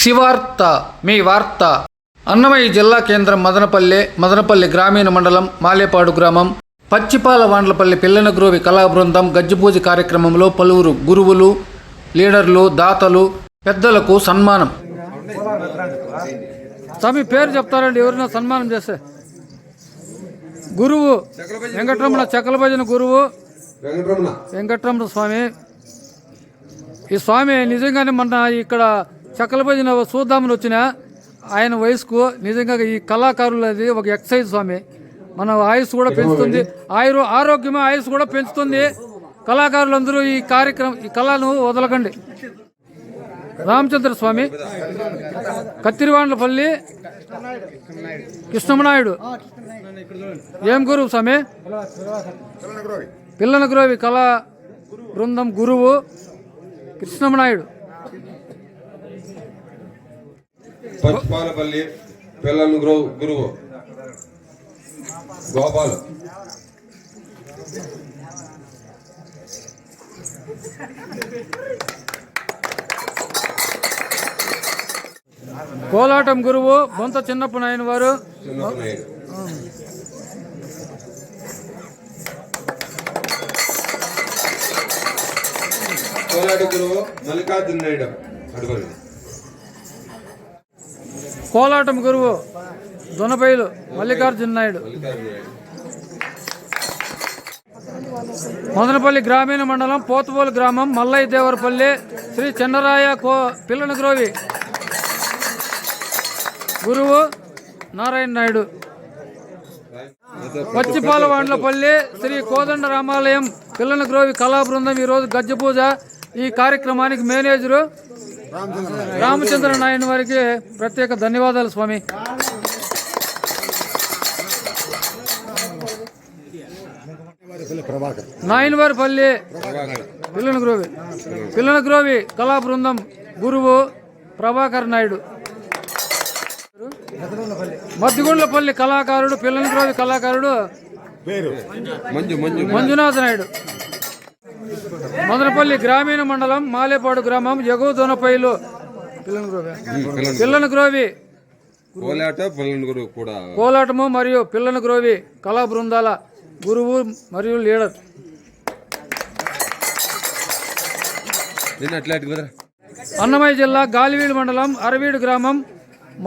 శివార్త మీ వార్త. అన్నమయ్య జిల్లా కేంద్రం మదనపల్లె మదనపల్లి గ్రామీణ మండలం మాలేపాడు గ్రామం. పచ్చిపాల వాండ్లపల్లి పిల్లనగ్రోవి కళా బృందం గజ్జిపూజ కార్యక్రమంలో పలువురు గురువులు లీడర్లు దాతలు పెద్దలకు సన్మానం. స్వామి పేరు చెప్తారండి ఎవరైనా సన్మానం చేస్తే. గురువు వెంకటరమణ చక్కల భజన గురువు వెంకటరమణ స్వామి. ఈ స్వామి నిజంగానే మొన్న ఇక్కడ చక్కలపై చూద్దామని వచ్చిన ఆయన వయసుకు నిజంగా ఈ కళాకారులది ఒక ఎక్సైజ్ స్వామి. మన ఆయుస్ కూడా పెంచుతుంది. ఆయురు ఆరోగ్యమే ఆయుస్ కూడా పెంచుతుంది. కళాకారులందరూ ఈ కార్యక్రమం ఈ కళను వదలకండి. రామచంద్ర స్వామి కత్తిరివాండ్లపల్లి కృష్ణమనాయుడు ఏం గురువు స్వామి పిల్లన గ్రోవి కళా బృందం గురువు కృష్ణమనాయుడు. పచ్చిపాలపల్లి పిల్లల గురువు గురువు గోపాల్. కోలాటం గురువు బొంత చిన్నప్ప నాయన వారు. కోలాటి గురువు మల్లికార్జున నాయుడు. అడుగురు కోలాటం గురువు దునపైలు మల్లికార్జున నాయుడు. మదనపల్లి గ్రామీణ మండలం పోతుపోలు గ్రామం మల్లయ్య దేవరపల్లి శ్రీ చెన్నరాయ కో పిల్లన గ్రోవి. గురువు నారాయణ నాయుడు. పచ్చిపాలవాండ్లపల్లి శ్రీ కోదండ రామాలయం పిల్లన గ్రోవి కళా బృందం ఈరోజు గజ్జ పూజ ఈ కార్యక్రమానికి మేనేజరు రామచంద్ర నాయుడు వారికి ప్రత్యేక ధన్యవాదాలు స్వామి. నాయనవారిపల్లి పిల్లన గ్రోవి. పిల్లన గ్రోవి కళా బృందం గురువు ప్రభాకర్ నాయుడు. మద్దిగుండ్లపల్లి కళాకారుడు పిల్లన గ్రోవి కళాకారుడు మంజు మంజు. మంజునాథ నాయుడు. మదనపల్లి గ్రామీణ మండలం మాలేపాడు గ్రామం ఎగువ దొనపైలు పిల్లన గ్రోవి కోలాటము మరియు పిల్లన గ్రోవి కళా బృందాల గురువు మరియు లీడర్. అన్నమయ్య జిల్లా గాలివీడు మండలం అరవీడు గ్రామం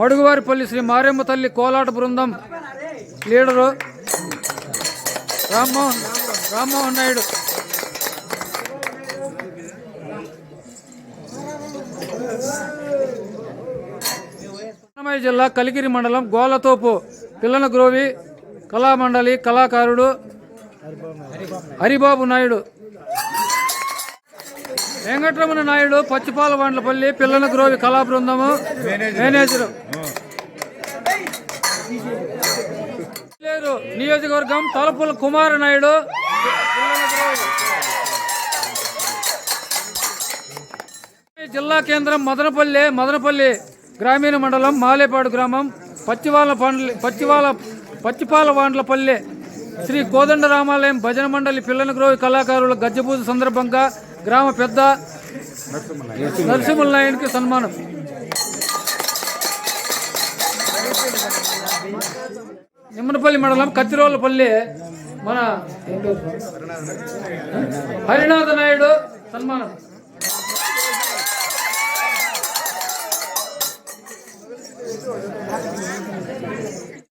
మడుగువారిపల్లి శ్రీ మారెమ్మ తల్లి కోలాట బృందం లీడరు. రామ్మోహన్ రామ్మోహన్ నాయుడు. అన్నమయ్య జిల్లా కలిగిరి మండలం గోలతోపు పిల్లన గ్రోవి కళామండలి కళాకారుడు హరిబాబు నాయుడు. వెంకటరమణ నాయుడు పచ్చిపాల వండ్లపల్లి పిల్లల గ్రోవి కళా బృందము మేనేజరు. నియోజకవర్గం తలపుల కుమార నాయుడు జిల్లా కేంద్రం మదనపల్లి మదనపల్లి గ్రామీణ మండలం మాలేపాడు గ్రామం పచ్చివాల పండ్ల పచ్చివాల పచ్చిపాల వాండ్లపల్లె శ్రీ కోదండ రామాలయం భజన మండలి పిల్లల గ్రోవి కళాకారుల గజ్జపూజ సందర్భంగా గ్రామ పెద్ద నరసింహుల నాయుడికి సన్మానం. నిమ్మనపల్లి మండలం కత్తిరోలపల్లి మన హరినాథ నాయుడు సన్మానం.